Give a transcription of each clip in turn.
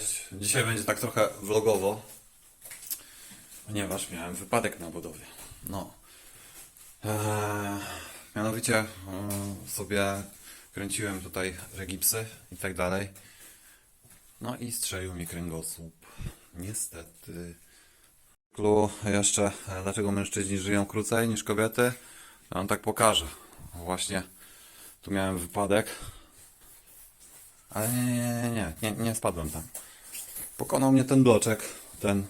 Cześć. Dzisiaj będzie tak trochę vlogowo, ponieważ miałem wypadek na budowie. No. Eee, mianowicie e, sobie kręciłem tutaj regipsy i tak dalej. No i strzelił mi kręgosłup. Niestety. Klu jeszcze, e, dlaczego mężczyźni żyją krócej niż kobiety? Ja wam tak pokażę. Właśnie tu miałem wypadek. Ale nie, nie, nie, nie, nie, nie spadłem tam. Pokonał mnie ten bloczek, ten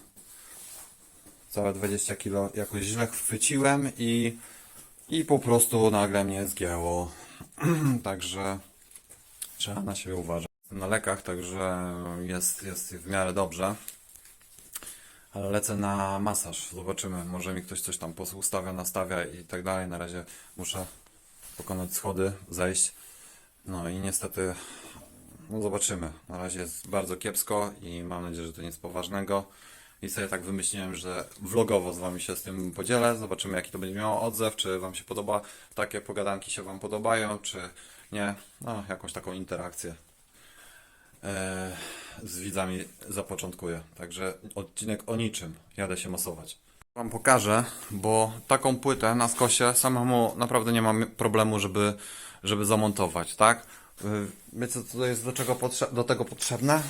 całe 20 kg jakoś źle chwyciłem i, i po prostu nagle mnie zgięło. także trzeba na siebie uważać. Na lekach, także jest, jest w miarę dobrze. Ale lecę na masaż, zobaczymy. Może mi ktoś coś tam ustawia, nastawia i tak dalej. Na razie muszę pokonać schody, zejść. No i niestety no zobaczymy. Na razie jest bardzo kiepsko i mam nadzieję, że to nic poważnego. I sobie tak wymyśliłem, że vlogowo z Wami się z tym podzielę. Zobaczymy, jaki to będzie miało odzew, czy Wam się podoba, takie pogadanki się Wam podobają, czy nie. No, jakąś taką interakcję e, z widzami zapoczątkuję. Także odcinek o niczym. Jadę się masować. Wam pokażę, bo taką płytę na skosie samemu naprawdę nie mam problemu, żeby, żeby zamontować, tak? Y, Wiecie co to jest do, czego do tego potrzebne?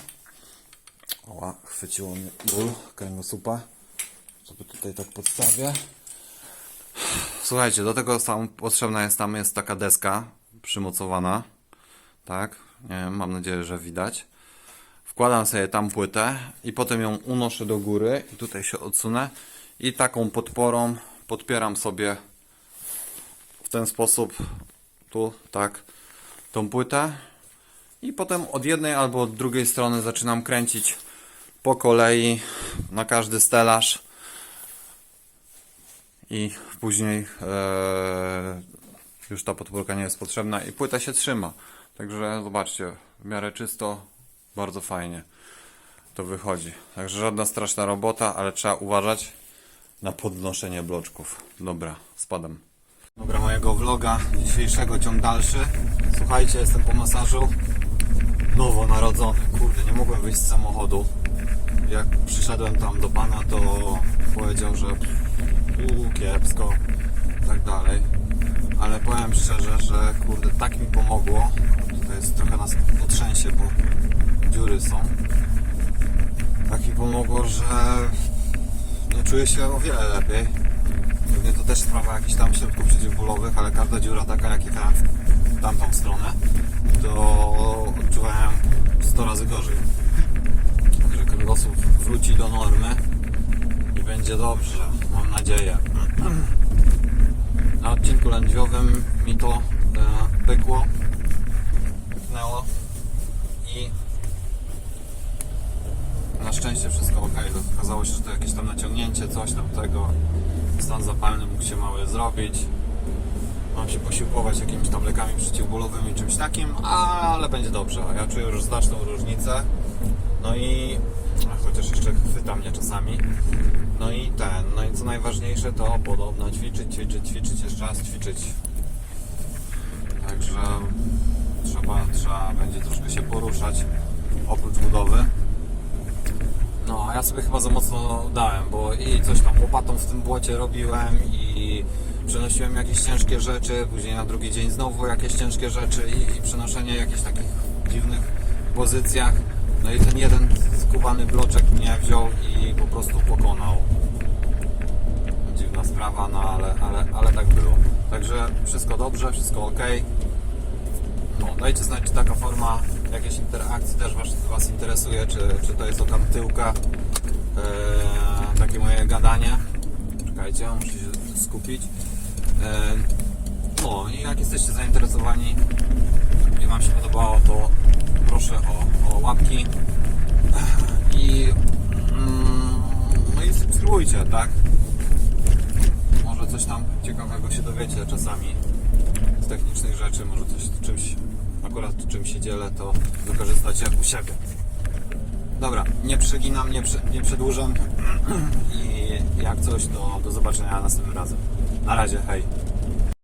Oła, chwyciło mnie ból kręgosłupa. Sobie tutaj tak podstawię. Słuchajcie, do tego sam potrzebna jest tam jest taka deska przymocowana. Tak? Nie wiem, mam nadzieję, że widać. Wkładam sobie tam płytę i potem ją unoszę do góry i tutaj się odsunę i taką podporą podpieram sobie w ten sposób tu, tak, tą płytę i potem od jednej albo od drugiej strony zaczynam kręcić po kolei na każdy stelaż i później e, już ta podpórka nie jest potrzebna i płyta się trzyma. Także zobaczcie, w miarę czysto, bardzo fajnie to wychodzi. Także żadna straszna robota, ale trzeba uważać na podnoszenie bloczków. Dobra, spadam. Dobra, mojego vloga dzisiejszego ciąg dalszy. Słuchajcie, jestem po masażu. Nowonarodzony. Kurde, nie mogłem wyjść z samochodu. Jak przyszedłem tam do pana, to powiedział, że u, kiepsko, tak dalej. Ale powiem szczerze, że kurde, tak mi pomogło. To jest trochę nas potrzęsie, bo dziury są. Tak mi pomogło, że no, czuję się o wiele lepiej. Pewnie to też sprawa jakichś tam środków przeciwbólowych, ale każda dziura taka jak jechałem w tamtą stronę, to odczuwałem 100 razy gorzej. Także kręgosłup wróci do normy i będzie dobrze, mam nadzieję. Na odcinku lędźwiowym mi to e, pykło, pyknęło i na szczęście wszystko ok. Okazało się, że to jakieś tam naciągnięcie, coś tam tego. Stan zapalny mógł się mały zrobić. Mam się posiłkować jakimiś tam lekami przeciwbólowymi, czymś takim, ale będzie dobrze. Ja czuję już znaczną różnicę. No i chociaż jeszcze chwyta mnie czasami. No i ten, no i co najważniejsze to podobno ćwiczyć, ćwiczyć, ćwiczyć, jeszcze raz ćwiczyć. Także trzeba, trzeba będzie troszkę się poruszać oprócz budowy. No, a ja sobie chyba za mocno dałem, bo i coś łopatą w tym błocie robiłem i przenosiłem jakieś ciężkie rzeczy, później na drugi dzień znowu jakieś ciężkie rzeczy i, i przenoszenie jakichś takich dziwnych pozycjach. No i ten jeden skubany bloczek mnie wziął i po prostu pokonał. Dziwna sprawa, no ale, ale, ale tak było. Także wszystko dobrze, wszystko ok. No, dajcie znać, czy taka forma jakiejś interakcji też Was, was interesuje, czy, czy to jest okam tyłka, eee, takie moje gadanie. Czekajcie, muszę się skupić. No i jak jesteście zainteresowani i Wam się podobało, to proszę o, o łapki i, mm, no i subskrybujcie, tak? Może coś tam ciekawego się dowiecie czasami z technicznych rzeczy, może coś czymś, akurat czym się dzielę, to wykorzystacie u siebie. Dobra, nie przeginam, nie, prze, nie przedłużam i jak coś, to do zobaczenia następnym razem. Na razie, hej.